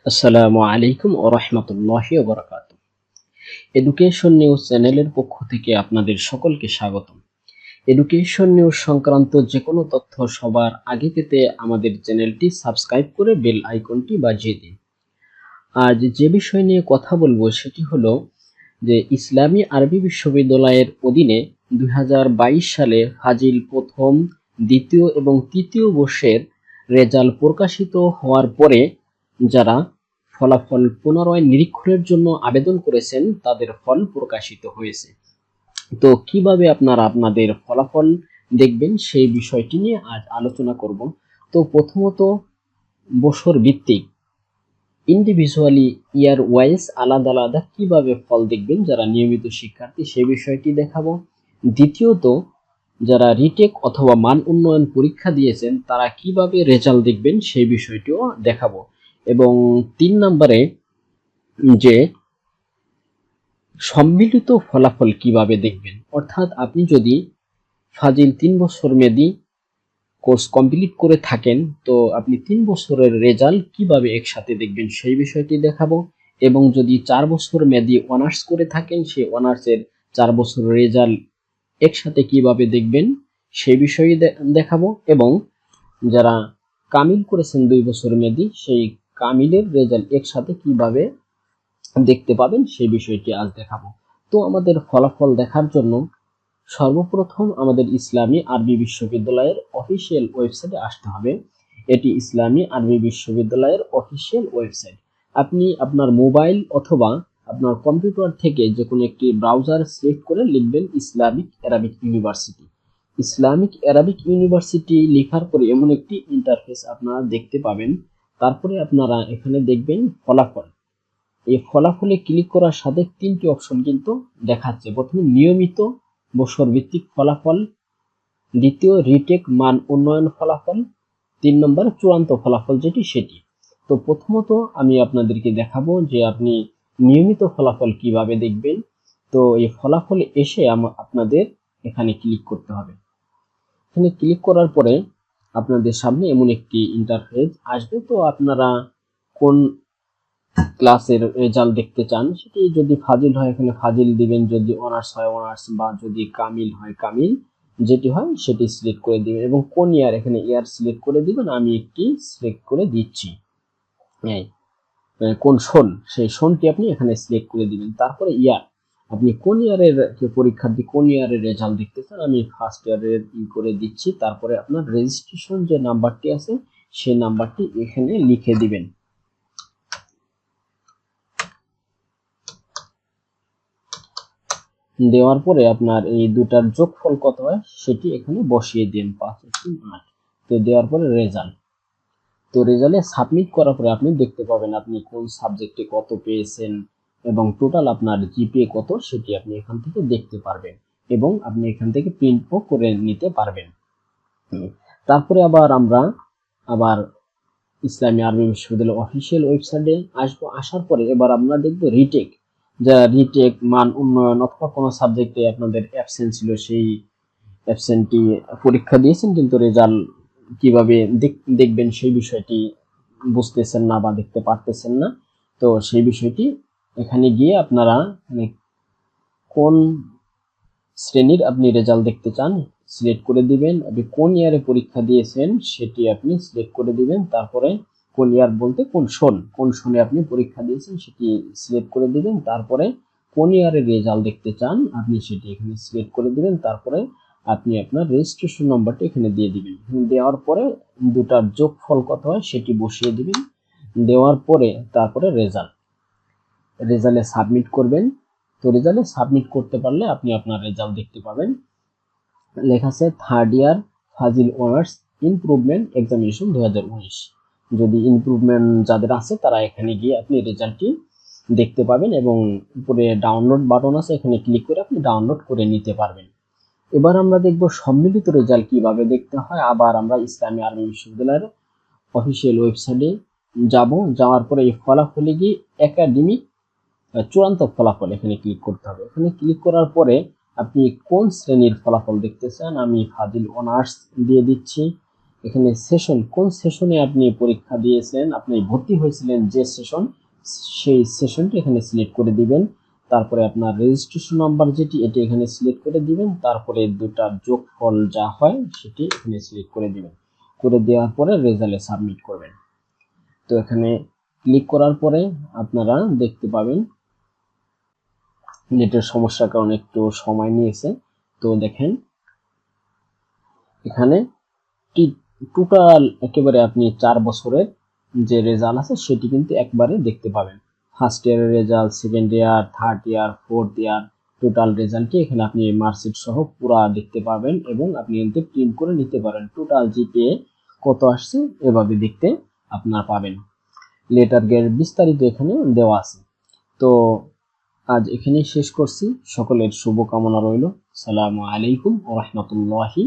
আসসালামু আলাইকুম ও রহমতুল্লাহি ওবরাকাত এডুকেশন নিউজ চ্যানেলের পক্ষ থেকে আপনাদের সকলকে স্বাগতম। এডুকেশন নিউজ সংক্রান্ত যে কোনো তথ্য সবার আগে পেতে আমাদের চ্যানেলটি সাবস্ক্রাইব করে বেল আইকনটি বাজিয়ে দিন। আজ যে বিষয় নিয়ে কথা বলব সেটি হলো যে ইসলামী আরবি বিশ্ববিদ্যালয়ের অধীনে দুই হাজার বাইশ সালে ফাজিল প্রথম, দ্বিতীয় এবং তৃতীয় বর্ষের রেজাল্ট প্রকাশিত হওয়ার পরে যারা ফলাফল পুনরায় নিরীক্ষণের জন্য আবেদন করেছেন, তাদের ফল প্রকাশিত হয়েছে। তো কীভাবে আপনারা আপনাদের ফলাফল দেখবেন সেই বিষয়টি নিয়ে আজ আলোচনা করব। তো প্রথমত বছর ভিত্তিক ইন্ডিভিজুয়ালি ইয়ার ওয়াইজ আলাদা আলাদা কীভাবে ফল দেখবেন যারা নিয়মিত শিক্ষার্থী সেই বিষয়টি দেখাবো। দ্বিতীয়ত, যারা রিটেক অথবা মান উন্নয়ন পরীক্ষা দিয়েছেন, তারা কীভাবে রেজাল্ট দেখবেন সেই বিষয়টিও দেখাবো। এবং তিন নম্বরে যে সম্মিলিত ফলাফল কীভাবে দেখবেন? অর্থাৎ আপনি যদি ফাজিল তিন বছর মেয়াদি কোর্স কমপ্লিট করে থাকেন, তো আপনি তিন বছরের রেজাল্ট কীভাবে একসাথে দেখবেন সেই বিষয়টি দেখাবো। এবং যদি চার বছর মেয়াদি অনার্স করে থাকেন সেই অনার্সের চার বছরের রেজাল্ট একসাথে কীভাবে দেখবেন সেই বিষয়ে দেখাবো। এবং যারা কামিল করেছেন দুই বছর মেয়াদি, সেই কামিলের রেজাল্ট একসাথে কীভাবে দেখতে পাবেন সেই বিষয়টি আজ দেখাবো। তো আমাদের ফলাফল দেখার জন্য সর্বপ্রথম আমাদের ইসলামী আরবি বিশ্ববিদ্যালয়ের অফিসিয়াল ওয়েবসাইটে আসতে হবে। এটি ইসলামী আরবি বিশ্ববিদ্যালয়ের অফিসিয়াল ওয়েবসাইট আপনি আপনার মোবাইল অথবা আপনার কম্পিউটার থেকে যে কোনো একটি ব্রাউজার সিলেক্ট করে লিখবেন Islamic Arabic university Islamic Arabic university লেখার পরে এমন একটি ইন্টারফেস আপনারা দেখতে পাবেন। তারপরে আপনারা এখানে দেখবেন ফলাফল। এই ফলাফলে ক্লিক করার সাথে তিনটি অপশন কিন্তু দেখাচ্ছে। প্রথমে নিয়মিত বছর ভিত্তিক ফলাফল, দ্বিতীয় রিটেক মান উন্নয়ন ফলাফল, তিন নম্বর চূড়ান্ত ফলাফল যেটি সেটি। তো প্রথমত আমি আপনাদেরকে দেখাবো যে আপনি নিয়মিত ফলাফল কীভাবে দেখবেন। তো এই ফলাফলে এসে আপনাদের এখানে ক্লিক করতে হবে। এখানে ক্লিক করার পরে আপনাদের সামনে এমন একটি ইন্টারফেস আসবে। তো আপনারা কোন ক্লাসের রেজাল্ট দেখতে চান, সেটি যদি ফাজিল হয়, এখানে ফাজিল দিবেন, যদি অনার্স হয় অনার্স বা যদি কামিল হয়, কামিল, যেটি হয় সেটি সিলেক্ট করে দিবেন এবং কোন ইয়ার এখানে ইয়ার সিলেক্ট করে দিবেন, আমি একটি সিলেক্ট করে দিচ্ছি। কোন শোন সেই শোনটি আপনি এখানে সিলেক্ট করে দিবেন। তারপরে ইয়ার আপনি কোন ইয়ারের পরীক্ষার্থী, কোন ইয়ারের রেজাল্ট দেখতে চান আমি ফার্স্ট ইয়ারের ই করে দিচ্ছি। তারপরে আপনার রেজিস্ট্রেশন যে নাম্বারটি আছে, সেই নাম্বারটি এখানে লিখে দিবেন। দেওয়ার পরে আপনার এই দুটার যোগফল কত হয়, সেটি এখানে বসিয়ে দিন, পাঁচ তিন, আট। তো দেওয়ার পরে রেজাল্ট তো রেজাল্টে সাবমিট করার পরে আপনি দেখতে পাবেন আপনি কোন সাবজেক্টে কত পেয়েছেন এবং টোটাল আপনার জিপিএ কত সেটি আপনি এখান থেকে দেখতে পারবেন এবং আপনি এখান থেকে প্রিন্টও করে নিতে পারবেন। তারপরে আবার আমরা আবার ইসলামী আরবি বিশ্ববিদ্যালয় অফিসিয়াল ওয়েবসাইটে আসব। আসার পরে এবার আমরা দেখব রিটেক যারা রিটেক মান, উন্নয়ন অথবা কোনো সাবজেক্টে আপনাদের অ্যাবসেন্ট ছিল সেই অ্যাবসেন্টটি পরীক্ষা দিয়েছেন কিন্তু রেজাল্ট কীভাবে দেখবেন সেই বিষয়টি বুঝতেছেন না বা দেখতে পারতেছেন না। তো সেই বিষয়টি এখানে গিয়ে আপনারা মানে কোন শ্রেণির আপনি রেজাল্ট দেখতে চান সিলেক্ট করে দিবেন। আপনি কোন ইয়ারে পরীক্ষা দিয়েছেন, সেটি আপনি সিলেক্ট করে দিবেন। তারপরে কোন ইয়ার বলতে কোন শোন কোন শোনে আপনি পরীক্ষা দিয়েছেন, সেটি সিলেক্ট করে দিবেন। তারপরে কোন ইয়ারের রেজাল্ট দেখতে চান, আপনি সেটি এখানে সিলেক্ট করে দিবেন। তারপরে আপনি আপনার রেজিস্ট্রেশন নম্বরটা এখানে দিয়ে দিবেন। দেওয়ার পরে দুটার যোগফল কত হয়, সেটি বসিয়ে দিবেন। দেওয়ার পরে তারপরে রেজাল্ট রেজাল্টে সাবমিট করবেন। তো রেজাল্টে সাবমিট করতে পারলে আপনি আপনার রেজাল্ট দেখতে পাবেন। লেখা আছে থার্ড ইয়ার ফাজিল অনার্স ইমপ্রুভমেন্ট এক্সামিনেশন দু যদি ইমপ্রুভমেন্ট যাদের আছে, তারা এখানে গিয়ে আপনি রেজাল্টটি দেখতে পাবেন এবং উপরে ডাউনলোড বাটন আছে, এখানে ক্লিক করে আপনি ডাউনলোড করে নিতে পারবেন। এবার আমরা দেখব সম্মিলিত রেজাল্ট কীভাবে দেখতে হয়। আবার আমরা ইসলামী আর্মি বিশ্ববিদ্যালয়ের অফিসিয়াল ওয়েবসাইটে যাব। যাওয়ার পরে এই ফলাফলে গিয়ে একাডেমিক চূড়ান্ত ফলাফল এখানে ক্লিক করতে হবে। এখানে ক্লিক করার পরে আপনি কোন শ্রেণির ফলাফল দেখতে চান আমি ফাজিল অনার্স দিয়ে দিচ্ছি। এখানে সেশন কোন সেশনে আপনি পরীক্ষা দিয়েছেন, আপনি ভর্তি হয়েছিলেন যে সেশন সেই সেশনটি এখানে সিলেক্ট করে দিবেন। তারপরে আপনার রেজিস্ট্রেশন নাম্বার যেটি, এটি এখানে সিলেক্ট করে দিবেন। তারপরে দুটা যোগফল যা হয়, সেটি এখানে সিলেক্ট করে দিবেন। করে দেওয়ার পরে রেজাল্টে সাবমিট করবেন। তো এখানে ক্লিক করার পরে আপনারা দেখতে পাবেন নেটের সমস্যার কারণে একটু সময় নিয়েছে। তো দেখেন, এখানে টোটাল একেবারে আপনি চার বছরের যে রেজাল্ট আছে, সেটি কিন্তু একবারে দেখতে পাবেন। ফার্স্ট ইয়ারের result second year third year fourth year total রেজাল্টটি এখানে আপনি মার্কশিট সহ পুরা দেখতে পাবেন এবং আপনি এতে প্রিন্ট করে নিতে পারেন। টোটাল জিপিএ কত আসছে, এভাবে দেখতে আপনার পাবেন। লেটার গেট বিস্তারিত এখানে দেওয়া আছে। তো আজ এখানেই শেষ করছি। সকলের শুভকামনা রইল। সালামু আলাইকুম ও রহমতুল্লাহি